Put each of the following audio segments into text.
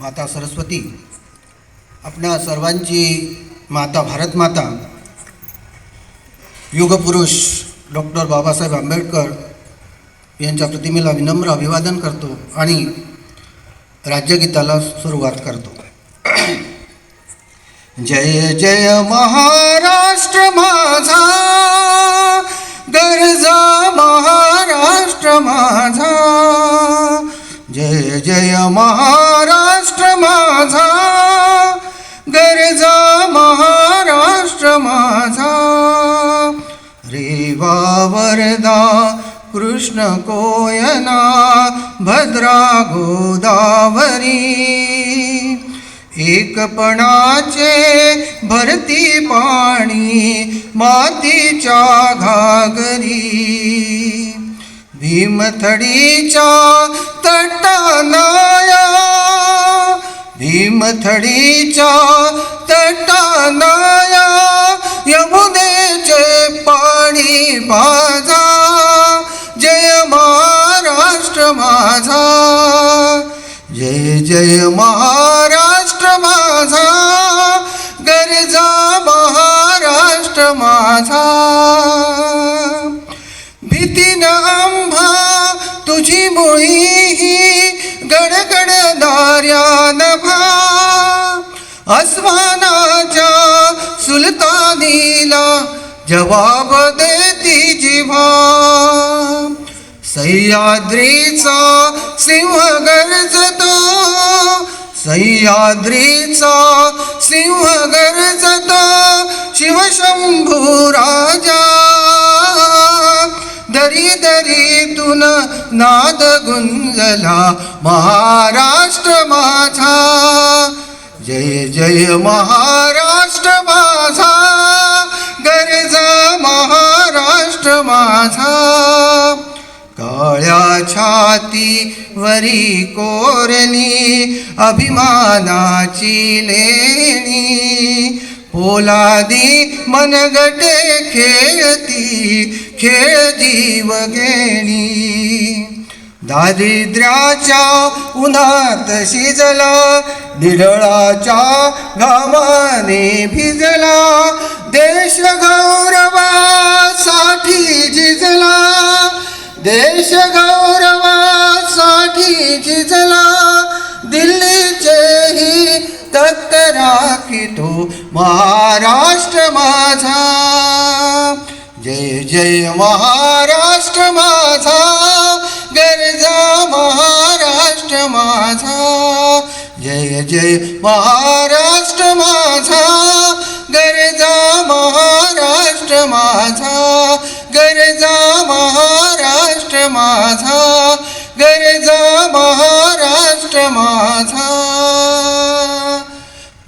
माता सरस्वती आपणा सर्वांची माता भारत माता युगपुरुष डॉक्टर बाबासाहेब आंबेडकर यांच्या प्रतिमेला विनम्र अभिवादन करतो आणि राज्यगीताला सुरुवात करतो. जय जय महाराष्ट्र माझा गरजा महाराष्ट्र माझा. जय जय महा वरदा कृष्ण कोयना भद्रा गोदावरी एकपणाचे भरती पाणी मातीच्या घागरी भीमथडीच्या तटानाया भीमथडीच्या तटानाया माझा. जय जय महाराष्ट्र माझा. गरजा महाराष्ट्र माझा. भीतीन आंभा तुझी मुळी ही गडगड दार्या नभा अस्मानाच्या सुलतानीला जवाब देती जिव्हा सह्याद्रीचा सिंह गरजतो. सह्याद्रीचा सिंह गरजतो. शिवशंभू राजा. दरी दरीतून नाद गुंजला महाराष्ट्र माझा. जय जय महाराज. काळ्या छाती वरी कोरणी अभिमानाची लेणी. पोलादी मनगटे खेळती खेळ जीव घेणी. दारिद्र्याच्या उन्हात शिजला निरळाच्या घामाने भिजला. देश गौरवा देश गौरवासाठी झिजला दिल्लीचेही तक्त राखितो महाराष्ट्र माझा. जय जय महाराष्ट्र माझा गरजा महाराष्ट्र माझा. जय जय महाराष्ट्र माझा गरजा महाराष्ट्र माझा गरजा महा माझा गरजा महाराष्ट्र माझा.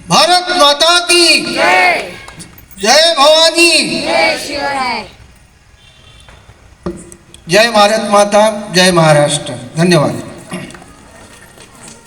भारत माता की जय भवानी. जय भारत माता जय महाराष्ट्र. धन्यवाद.